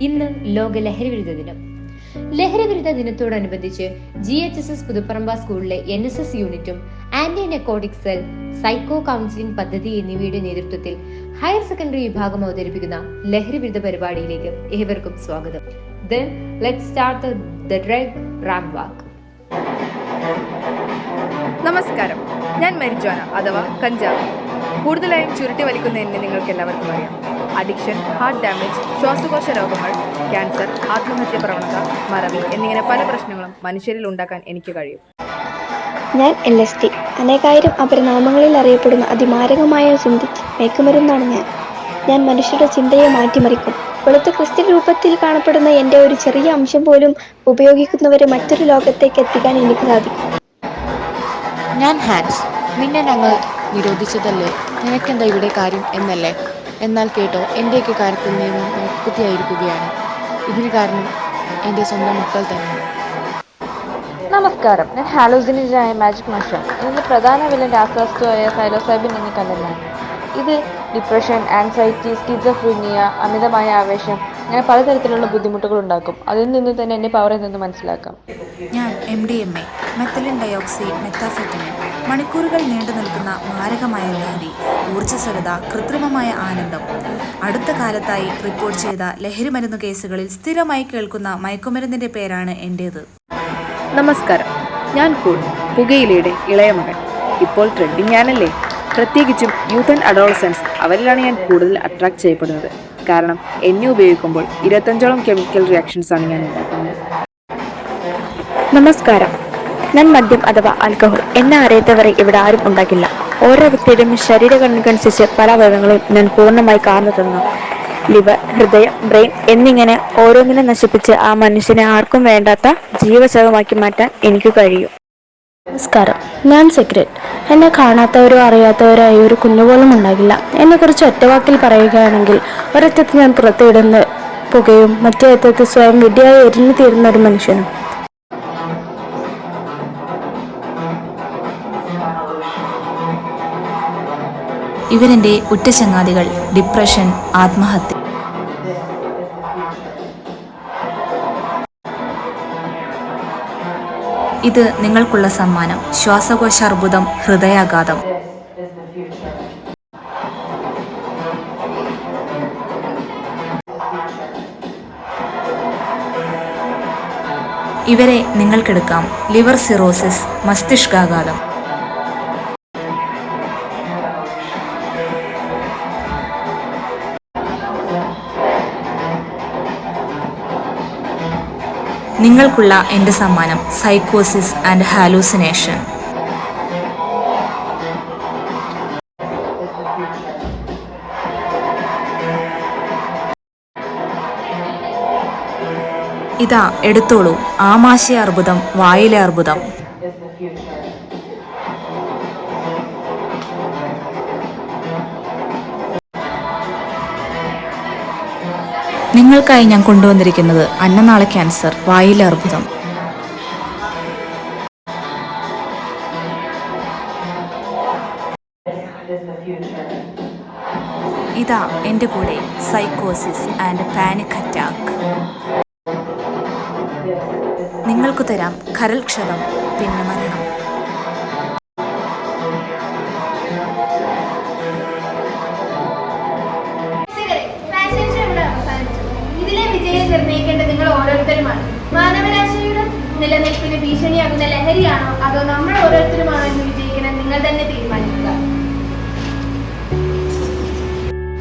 ഇന്ന് ലോക ലഹരി വിരുദ്ധ ദിനം. ലഹരി വിരുദ്ധ ദിനത്തോടനുബന്ധിച്ച് G H S S Puthuparamba സ്കൂളിലെ എൻ എസ് എസ് യൂണിറ്റും anti narcotic cell psycho counselling പദ്ധതി എന്നിവയുടെ നേതൃത്വത്തിൽ ഹയർ സെക്കൻഡറി വിഭാഗം അവതരിപ്പിക്കുന്ന ലഹരി വിരുദ്ധ പരിപാടിയിലേക്ക് ഏവർക്കും സ്വാഗതം. Then let start the drug ramp walk നമസ്കാരം. ഞാൻ മരിജോന അഥവാ കഞ്ചാവ്. കൂടുതലായും ചുരുട്ടി വലിക്കുന്ന എന്നെ നിങ്ങൾക്ക് എല്ലാവർക്കും അറിയാം. അഡിക്ഷൻ ഹാർട്ട് ഡാമേജ് ശ്വാസകോശ രോഗങ്ങൾ ക്യാൻസർ ആത്മഹത്യ പ്രവണത മറവി എന്നിങ്ങനെ പല പ്രശ്നങ്ങളും മനുഷ്യരിൽ ഉണ്ടാക്കാൻ എനിക്ക് കഴിയും. ഞാൻ എൽ എസ് ടി. അനേകായിരം അപരനാമങ്ങളിൽ അറിയപ്പെടുന്ന അതിമാരകമായ ചിന്തിച്ച് മയക്കുമരുന്നാണ് ഞാൻ. ഞാൻ മനുഷ്യരുടെ ചിന്തയെ മാറ്റിമറിക്കും. വെളുത്ത ക്രിസ്ത്യൻ രൂപത്തിൽ കാണപ്പെടുന്ന എന്റെ ഒരു ചെറിയ അംശം പോലും ഉപയോഗിക്കുന്നവരെ മറ്റൊരു ലോകത്തേക്ക് എത്തിക്കാൻ എനിക്ക് സാധിക്കും. ഞാൻ ഹാൻസ്. നിന്നെ ഞങ്ങൾ നിരോധിച്ചതല്ലേ? നിനക്കെന്താ ഇവിടെ കാര്യം എന്നല്ലേ? എന്നാൽ കേട്ടോ എന്റെയൊക്കെ കാര്യത്തിൽ നിയമം നോക്കുകുത്തിയായിരിക്കുകയാണ് ഇതിന് കാരണം എന്റെ സ്വന്തം മക്കൾ തന്നെ നമസ്കാരം. ഞാൻ ഹാലോസിനായ മാജിക് മഷ്റൂം ഇതിന്റെ പ്രധാന വില രാസവസ്തുവായ സൈലോസൈബിൻ എന്ന കണ്ടെന്നാണ് ഇത് ഡിപ്രഷൻ ആൻസൈറ്റി സ്കിസഫ്രീനിയ അമിതമായ ആവേശം അങ്ങനെ പലതരത്തിലുള്ള ബുദ്ധിമുട്ടുകൾ ഉണ്ടാക്കും. അതിൽ നിന്ന് തന്നെ എന്റെ പവറിൽ നിന്ന് മനസ്സിലാക്കാം. ഞാൻ M D M A methylene dioxide methamphetamine മണിക്കൂറുകൾ നീണ്ടു നിൽക്കുന്ന മാരകമായ ലഹരി ഊർജസ്വലത കൃത്രിമമായ ആനന്ദം. അടുത്ത കാലത്തായി റിപ്പോർട്ട് ചെയ്ത ലഹരി മരുന്ന് കേസുകളിൽ സ്ഥിരമായി കേൾക്കുന്ന മയക്കുമരുന്നിന്റെ പേരാണ് എന്റേത് നമസ്കാരം. ഞാൻ കൂൺ പുകയിലയുടെ ഇളയ മകൻ. ഇപ്പോൾ ട്രെൻഡിങ് ഞാനല്ലേ? പ്രത്യേകിച്ചും യൂത്ത് ആൻഡ് അഡോളസൻസ് അവരിലാണ് ഞാൻ കൂടുതൽ അട്രാക്ട് ചെയ്യപ്പെടുന്നത്. കാരണം എന്നെ ഉപയോഗിക്കുമ്പോൾ ഇരുപത്തഞ്ചോളം കെമിക്കൽ റിയാക്ഷൻസ് ആണ് ഞാൻ ഉണ്ടാക്കുന്നത്. നമസ്കാരം. ഞാൻ മദ്യം അഥവാ ആൽക്കഹോൾ എന്നെ അറിയാത്തവരെ ഇവിടെ ആരും ഉണ്ടാക്കില്ല. ഓരോ വ്യക്തിയുടെയും ശരീരഘടനയ്ക്കനുസരിച്ച് പല അവയവങ്ങളും ഞാൻ പൂർണമായി കാർന്നു തന്നു. ലിവർ ഹൃദയം ബ്രെയിൻ എന്നിങ്ങനെ ഓരോന്നിനെ നശിപ്പിച്ച് ആ മനുഷ്യനെ ആർക്കും വേണ്ടാത്ത ജീവശവമാക്കി മാറ്റാൻ എനിക്ക് കഴിയും. നമസ്കാരം. ഞാൻ സെക്രട്ട് എന്നെ കാണാത്തവരോ അറിയാത്തവരോ ആയ ഒരു കുഞ്ഞുപോലും ഉണ്ടാകില്ല. എന്നെക്കുറിച്ച് ഒറ്റവാക്കിൽ പറയുകയാണെങ്കിൽ ഒരറ്റത്ത് ഞാൻ പുറത്തിടുന്ന പുകയും മറ്റേ അറ്റത്ത് സ്വയം വിദ്യയായി എരിഞ്ഞു തീരുന്ന ഒരു മനുഷ്യനും. ഇവരെന്റെ ഉറ്റ ഡിപ്രഷൻ ആത്മഹത്യ. ഇത് നിങ്ങൾക്കുള്ള സമ്മാനം. ശ്വാസകോശ അർബുദം ഹൃദയാഘാതം. ഇവരെ നിങ്ങൾക്കെടുക്കാം ലിവർ സിറോസിസ് മസ്തിഷ്കാഘാതം. നിങ്ങൾക്കുള്ള എന്റെ സമ്മാനം സൈക്കോസിസ് ആൻഡ് ഹാലൂസിനേഷൻ ഇതാ എടുത്തോളൂ. ആമാശയ അർബുദം വായിലെ അർബുദം. നിങ്ങൾക്കായി ഞാൻ കൊണ്ടുവന്നിരിക്കുന്നത് അന്നനാള ക്യാൻസർ വായിലെ അർബുദം. ഇതാ എന്റെ കൂടെ സൈക്കോസിസ് ആൻഡ് പാനിക് അറ്റാക്ക് നിങ്ങൾക്ക് തരാം കരൽക്ഷതം പിന്നെ മരണം. നിർണയിക്കേണ്ടത് നിങ്ങൾ ഓരോരുത്തരുമാണ്. മാനവരാശിയുടെ നിലനിൽപ്പിന് ഭീഷണിയാകുന്ന ലഹരിയാണോ? അതോ നമ്മൾ ഓരോരുത്തരുമാണോ എന്ന് വിജയിക്കണം? നിങ്ങൾ തന്നെ തീരുമാനിക്കുക.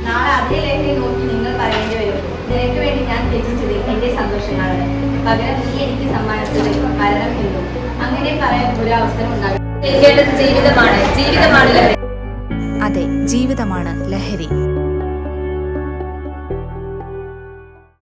നാളെ അതേ ലഹരി നോക്കി നിങ്ങൾ പറയേണ്ടി വരും. നിനക്ക് വേണ്ടി ഞാൻ ത്യജിച്ചത് എന്റെ സന്തോഷങ്ങളാണ്. പകരം നീ എനിക്ക് സമ്മാനിച്ചത് മരണം എന്നും അങ്ങനെ പറയാൻ ഒരു അവസരം ഉണ്ടാകും ജീവിതമാണ്. ജീവിതമാണ് ലഹരി. അതെ ജീവിതമാണ് ലഹരി.